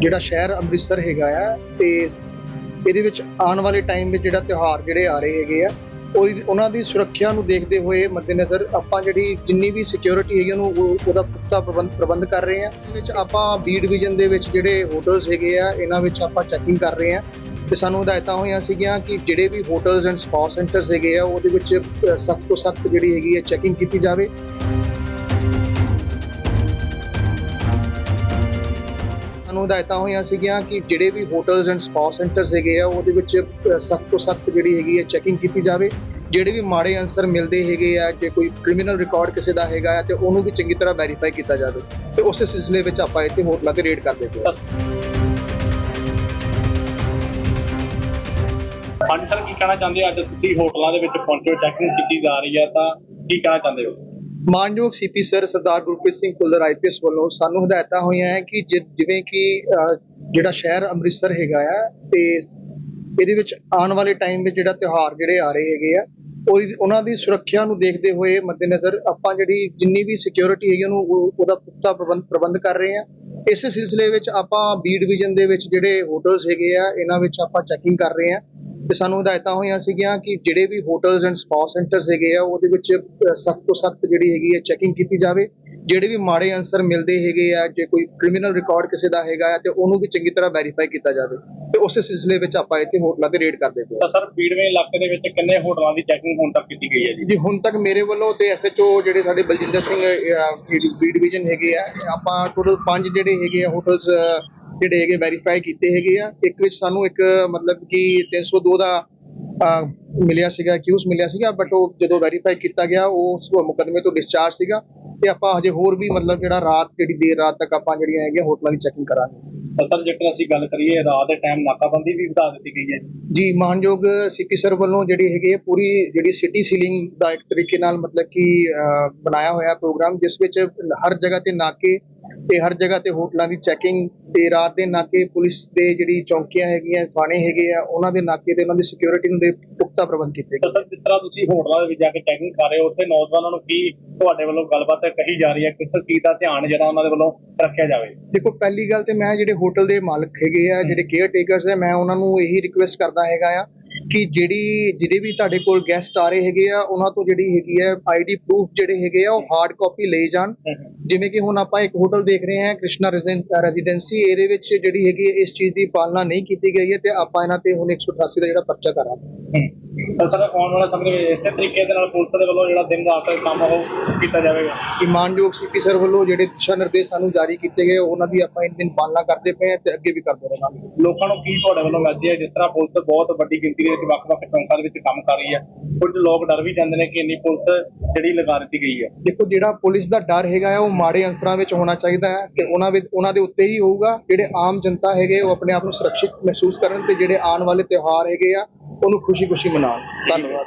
ਜਿਹੜਾ ਸ਼ਹਿਰ ਅੰਮ੍ਰਿਤਸਰ ਹੈਗਾ ਆ, ਤੇ ਇਹਦੇ ਵਿੱਚ ਆਉਣ ਵਾਲੇ ਟਾਈਮ ਵਿੱਚ ਜਿਹੜਾ ਤਿਉਹਾਰ ਜਿਹੜੇ ਆ ਰਹੇ ਹੈਗੇ ਆ ਉਹ ਉਹਨਾਂ ਦੀ ਸੁਰੱਖਿਆ ਨੂੰ ਦੇਖਦੇ ਹੋਏ ਮੱਦੇਨਜ਼ਰ ਆਪਾਂ ਜਿਹੜੀ ਜਿੰਨੀ ਵੀ ਸਿਕਿਉਰਿਟੀ ਹੈਗੀ ਉਹਨੂੰ, ਉਹ- ਉਹਦਾ ਪੁਖਤਾ ਪ੍ਰਬੰਧ ਪ੍ਰਬੰਧ ਕਰ ਰਹੇ ਆ। ਇਹਦੇ ਵਿੱਚ ਆਪਾਂ ਬੀ ਡਿਵੀਜ਼ਨ ਦੇ ਵਿੱਚ ਜਿਹੜੇ ਹੋਟਲਸ ਹੈਗੇ ਆ, ਇਹਨਾਂ ਵਿੱਚ ਆਪਾਂ ਚੈਕਿੰਗ ਕਰ ਰਹੇ ਆ। ਤੇ ਸਾਨੂੰ ਹਦਾਇਤਾਂ ਹੋਈਆਂ ਸੀਗੀਆਂ ਕਿ ਜਿਹੜੇ ਵੀ ਹੋਟਲਸ ਐਂਡ ਸਪਾ ਸੈਂਟਰਸ ਹੈਗੇ ਆ, ਉਹਦੇ ਵਿੱਚ ਸਖਤ ਤੋਂ ਸਖਤ ਜਿਹੜੀ ਹੈਗੀ ਹੈ ਚੈਕਿੰਗ ਕੀਤੀ ਜਾਵੇ। ਸਾਨੂੰ ਹਦਾਇਤਾਂ ਹੋਈਆਂ ਸੀਗੀਆਂ ਕਿ ਜਿਹੜੇ ਵੀ ਹੋਟਲਸ ਐਂਡ ਸਪਾ ਸੈਂਟਰਸ ਹੈਗੇ ਆ, ਉਹਦੇ ਵਿੱਚ ਸਖਤ ਤੋਂ ਸਖਤ ਜਿਹੜੀ ਹੈਗੀ ਹੈ ਚੈਕਿੰਗ ਕੀਤੀ ਜਾਵੇ। ਜਿਹੜੇ ਵੀ ਮਾੜੇ ਅਨਸਰ ਮਿਲਦੇ ਹੈਗੇ ਆ, ਜੇ ਕੋਈ ਕ੍ਰਿਮੀਨਲ ਰਿਕਾਰਡ ਕਿਸੇ ਦਾ ਹੈਗਾ ਆ, ਤੇ ਉਹਨੂੰ ਵੀ ਚੰਗੀ ਤਰ੍ਹਾਂ ਵੈਰੀਫਾਈ ਕੀਤਾ ਜਾਵੇ। ਤੇ ਉਸੇ ਸਿਲਸਿਲੇ ਵਿੱਚ ਆਪਾਂ ਇੱਥੇ ਹੋਟਲਾਂ ਤੇ ਰੇਡ ਕਰਦੇ ਪਏ ਹਾਂਜੀ ਸਰ, ਕੀ ਕਹਿਣਾ ਚਾਹੁੰਦੇ ਹੋ? ਅੱਜ ਤੁਸੀਂ ਹੋਟਲਾਂ ਦੇ ਵਿੱਚ ਪਹੁੰਚੋ ਚੈਕਿੰਗ ਕੀਤੀ ਜਾ ਰਹੀ ਹੈ, ਤਾਂ ਕੀ ਕਹਿਣਾ ਚਾਹੁੰਦੇ ਹੋ? ਮਾਨਯੋਗ CP sir Sardar Gurpreet Singh Bhullar IPS ਵੱਲੋਂ ਸਾਨੂੰ ਹਦਾਇਤਾਂ ਹੋਈਆਂ ਹੈ ਕਿ ਜਿ- ਜਿਵੇਂ ਕਿ ਜਿਹੜਾ ਸ਼ਹਿਰ ਅੰਮ੍ਰਿਤਸਰ ਹੈਗਾ ਆ, ਤੇ ਇਹਦੇ ਵਿੱਚ ਆਉਣ ਵਾਲੇ ਟਾਈਮ ਵਿੱਚ ਜਿਹੜਾ ਤਿਉਹਾਰ ਜਿਹੜੇ ਆ ਰਹੇ ਹੈਗੇ ਆ ਉਹਨਾਂ ਦੀ ਸੁਰੱਖਿਆ ਨੂੰ ਦੇਖਦੇ ਹੋਏ ਮੱਦੇਨਜ਼ਰ ਆਪਾਂ ਜਿਹੜੀ ਜਿੰਨੀ ਵੀ ਸਿਕਿਉਰਿਟੀ ਹੈਗੀ ਉਹਨੂੰ ਉਹਦਾ ਪੁਖਤਾ ਪ੍ਰਬੰਧ ਪ੍ਰਬੰਧ ਕਰ ਰਹੇ ਆ। ਇਸੇ ਸਿਲਸਿਲੇ ਵਿੱਚ ਆਪਾਂ ਬੀ ਡਿਵੀਜ਼ਨ ਦੇ ਵਿੱਚ ਜਿਹੜੇ ਹੋਟਲਸ ਹੈਗੇ ਆ, ਇਹਨਾਂ ਵਿੱਚ ਆਪਾਂ ਚੈਕਿੰਗ ਕਰ ਰਹੇ ਆ। ਤੇ ਸਾਨੂੰ ਹਦਾਇਤਾਂ ਹੋਈਆਂ ਸੀਗੀਆਂ ਕਿ ਜਿਹੜੇ ਵੀ ਹੋਟਲਸ ਐਂਡ ਸਪਾ ਸੈਂਟਰਸ ਹੈਗੇ ਆ ਉਹਦੇ ਵਿੱਚ ਸਖਤ ਤੋਂ ਸਖਤ ਜਿਹੜੀ ਹੈਗੀ ਹੈ ਚੈਕਿੰਗ ਕੀਤੀ ਜਾਵੇ। ਜਿਹੜੇ ਵੀ ਮਾੜੇ ਅਨਸਰ ਮਿਲਦੇ ਹੈਗੇ ਆ ਜੇ ਕੋਈ ਕ੍ਰਿਮੀਨਲ ਰਿਕਾਰਡ ਕਿਸੇ ਦਾ ਹੈਗਾ ਤੇ ਉਹਨੂੰ ਵੀ ਚੰਗੀ ਤਰ੍ਹਾਂ ਵੈਰੀਫਾਈ ਕੀਤਾ ਜਾਵੇ। ਤੇ ਉਸੇ ਸਿਲਸਿਲੇ ਵਿੱਚ ਆਪਾਂ ਇੱਥੇ ਹੋਟਲਾਂ ਤੇ ਰੇਡ ਕਰਦੇ ਪਏ ਸਰ ਬੀੜਵੇਂ ਇਲਾਕੇ ਦੇ ਵਿੱਚ ਕਿੰਨੇ ਹੋਟਲਾਂ ਦੀ ਚੈਕਿੰਗ ਹੁਣ ਤੱਕ ਕੀਤੀ ਗਈ ਹੈ ਜੀ? ਜੀ ਹੁਣ ਤੱਕ ਮੇਰੇ ਵੱਲੋਂ ਤੇ ਐਸਐਚਓ ਜਿਹੜੇ ਸਾਡੇ ਬਲਜਿੰਦਰ ਸਿੰਘ ਬੀ ਡਿਵੀਜ਼ਨ ਹੈਗੇ ਆ ਆਪਾਂ ਟੋਟਲ ਪੰਜ ਜਿਹੜੇ ਹੈਗੇ ਆ ਹੋਟਲਸ ਜਿਹੜੇ ਹੈਗੇ ਵੈਰੀਫਾਈ ਕੀਤੇ ਹੈਗੇ ਆ। ਇੱਕ ਵਿੱਚ ਸਾਨੂੰ ਇੱਕ ਮਤਲਬ ਕਿ 302 ਦਾ ਮਿਲਿਆ ਸੀਗਾ ਕਿਊਸ ਮਿਲਿਆ ਸੀਗਾ ਬਟ ਉਹ ਜਦੋਂ ਵੈਰੀਫਾਈ ਕੀਤਾ ਗਿਆ ਉਹ ਮੁਕਦਮੇ ਤੋਂ ਡਿਸਚਾਰਜ ਸੀਗਾ ਤੇ ਆਪਾਂ ਹਜੇ ਹੋਰ ਵੀ ਮਤਲਬ ਜਿਹੜਾ ਰਾਤ ਜਿਹੜੀ ਦੇਰ ਰਾਤ ਤੱਕ ਆਪਾਂ ਜਿਹੜੀਆਂ ਹੈਗੀਆਂ ਹੋਟਲਾਂ ਦੀ ਚੈਕਿੰਗ ਕਰਾਂਗੇ। ਸਰ ਜੇਕਰ ਅਸੀਂ ਗੱਲ ਕਰੀਏ ਰਾਤ ਦੇ ਟਾਈਮ ਨਾਕਾਬੰਦੀ ਵੀ ਵਧਾ ਦਿੱਤੀ ਗਈ ਹੈ। ਜੀ ਮਾਨਯੋਗ ਸੀਪੀ ਸਰ ਵੱਲੋਂ ਜਿਹੜੀ ਹੈਗੀ ਹੈ ਪੂਰੀ ਜਿਹੜੀ ਸਿਟੀ ਸੀਲਿੰਗ ਦਾ ਇੱਕ ਤਰੀਕੇ ਨਾਲ ਮਤਲਬ ਕਿ ਬਣਾਇਆ ਹੋਇਆ ਪ੍ਰੋਗਰਾਮ ਜਿਸ ਵਿੱਚ ਹਰ ਜਗ੍ਹਾ ਤੇ ਨਾਕੇ ਤੇ ਹਰ ਜਗ੍ਹਾ ਤੇ ਹੋਟਲਾਂ ਦੀ ਚੈਕਿੰਗ ਤੇ ਰਾਤ ਦੇ ਨਾਕੇ ਪੁਲਿਸ ਦੇ ਜਿਹੜੀ ਚੌਂਕੀਆਂ ਹੈਗੀਆਂ ਥਾਣੇ ਹੈਗੇ ਆ ਉਹਨਾਂ ਦੇ ਨਾਕੇ ਤੇ ਉਹਨਾਂ ਦੀ ਸਿਕਿਉਰਿਟੀ ਨੂੰ ਦੇ ਪੁਖਤਾ ਪ੍ਰਬੰਧ ਕੀਤੇ ਗਏ। ਸਰ ਜਿਸ ਤਰ੍ਹਾਂ ਤੁਸੀਂ ਹੋਟਲਾਂ ਦੇ ਵਿੱਚ ਜਾ ਕੇ ਚੈਕਿੰਗ ਕਰ ਰਹੇ ਹੋ? ਉੱਥੇ ਨੌਜਵਾਨਾਂ ਨੂੰ ਕੀ ਤੁਹਾਡੇ ਵੱਲੋਂ ਗੱਲਬਾਤ ਕਹੀ ਜਾ ਰਹੀ ਹੈ? ਕਿਸ ਚੀਜ਼ ਦਾ ਧਿਆਨ ਜਿਹੜਾ ਉਹਨਾਂ ਦੇ ਵੱਲੋਂ ਰੱਖਿਆ ਜਾਵੇ? ਦੇਖੋ ਪਹਿਲੀ ਗੱਲ ਤੇ ਮੈਂ ਜਿਹੜੇ ਹੋਟਲ ਦੇ ਮਾਲਕ ਹੈਗੇ ਆ ਜਿਹੜੇ ਕੇਅਰ ਟੇਕਰਸ ਹੈ ਮੈਂ ਉਹਨਾਂ ਨੂੰ ਇਹੀ ਰਿਕੁਐਸਟ ਕਰਦਾ ਹੈਗਾ ਆ ਕਿ ਜਿਹੜੀ ਜਿਹੜੇ ਵੀ ਤੁਹਾਡੇ ਕੋਲ ਗੈਸਟ ਆ ਰਹੇ ਹੈਗੇ ਆ ਉਹਨਾਂ ਤੋਂ ਜਿਹੜੀ ਹੈਗੀ ਹੈ ਆਈਡੀ ਪ੍ਰੂਫ ਜਿਹੜੇ ਹੈਗੇ ਆ ਉਹ ਹਾਰਡ ਕਾਪੀ ਲਈ ਜਾਣ। ਜਿਵੇਂ ਕਿ ਹੁਣ ਆਪਾਂ ਇੱਕ ਹੋਟਲ ਦੇਖ ਰਹੇ ਹਾਂ ਕ੍ਰਿਸ਼ਨਾ ਰੈਜ਼ੀਡੈਂਸੀ ਇਹਦੇ ਵਿੱਚ ਜਿਹੜੀ ਹੈਗੀ ਇਸ ਚੀਜ਼ ਦੀ ਪਾਲਣਾ ਨਹੀਂ ਕੀਤੀ ਗਈ ਹੈ ਤੇ ਆਪਾਂ ਇਹਨਾਂ ਤੇ ਹੁਣ 188 ਦਾ ਜਿਹੜਾ ਪਰਚਾ ਕਰਾਂਗੇ। ਸਰ ਆਉਣ ਵਾਲੇ ਸਮੇਂ ਵਿੱਚ ਇਸੇ ਤਰੀਕੇ ਦੇ ਨਾਲ ਪੁਲਿਸ ਦੇ ਵੱਲੋਂ ਜਿਹੜਾ ਦਿਨ ਰਾਤ ਕੰਮ ਉਹ ਕੀਤਾ ਜਾਵੇਗਾ? ਕਿ ਮਾਨਯੋਗ ਸੀਪੀ ਸਰ ਵੱਲੋਂ ਜਿਹੜੇ ਦਿਸ਼ਾ ਨਿਰਦੇਸ਼ ਸਾਨੂੰ ਜਾਰੀ ਕੀਤੇ ਗਏ ਉਹਨਾਂ ਦੀ ਆਪਾਂ ਇਨ ਦਿਨ ਪਾਲਣਾ ਕਰਦੇ ਪਏ ਹਾਂ ਤੇ ਅੱਗੇ ਵੀ ਕਰਦੇ ਰਹਾਂਗੇ। ਲੋਕਾਂ ਨੂੰ ਕੀ ਤੁਹਾਡੇ ਵੱਲੋਂ ਮੈਸੇਜ ਹੈ? ਜਿਸ ਤਰ੍ਹਾਂ ਪੁਲਿਸ ਬਹੁਤ ਵੱਡੀ ਗਿਣਤੀ ਦੇ ਵਿੱਚ ਵੱਖ-ਵੱਖ ਚੌਂਕਾਂ ਦੇ ਵਿੱਚ ਕੰਮ ਕਰ ਰਹੀ ਹੈ। ਕੁਝ ਲੋਕ ਡਰ ਵੀ ਜਾਂਦੇ ਨੇ ਕਿ ਇੰਨੀ ਪੁਲਿਸ ਜਿਹੜੀ ਲਗਾ ਦਿੱਤੀ ਗਈ ਹੈ। ਦੇਖੋ ਜਿਹੜਾ ਪੁਲਿਸ ਦਾ ਡਰ ਹੈਗਾ ਉਹ ਮਾੜੇ ਅੰਸਰਾਂ ਵਿੱਚ ਹੋਣਾ ਚਾਹੀਦਾ ਹੈ ਤੇ ਉਹਨਾਂ ਵਿੱਚ ਉਹਨਾਂ ਦੇ ਉੱਤੇ ਹੀ ਹੋਊਗਾ। ਜਿਹੜੇ ਆਮ ਜਨਤਾ ਹੈਗੇ ਉਹ ਆਪਣੇ ਆਪ ਨੂੰ ਸੁਰੱਖਿਅਤ ਮਹਿਸੂਸ ਕਰਨ ਤੇ ਜਿਹੜੇ ਆਉਣ ਵਾਲੇ ਤਿਉਹਾਰ ਹੈਗੇ ਆ ਉਹਨੂੰ ਖੁਸ਼ੀ-ਖੁਸ਼ੀ ਮਨਾਉਣ ਧੰਨਵਾਦ।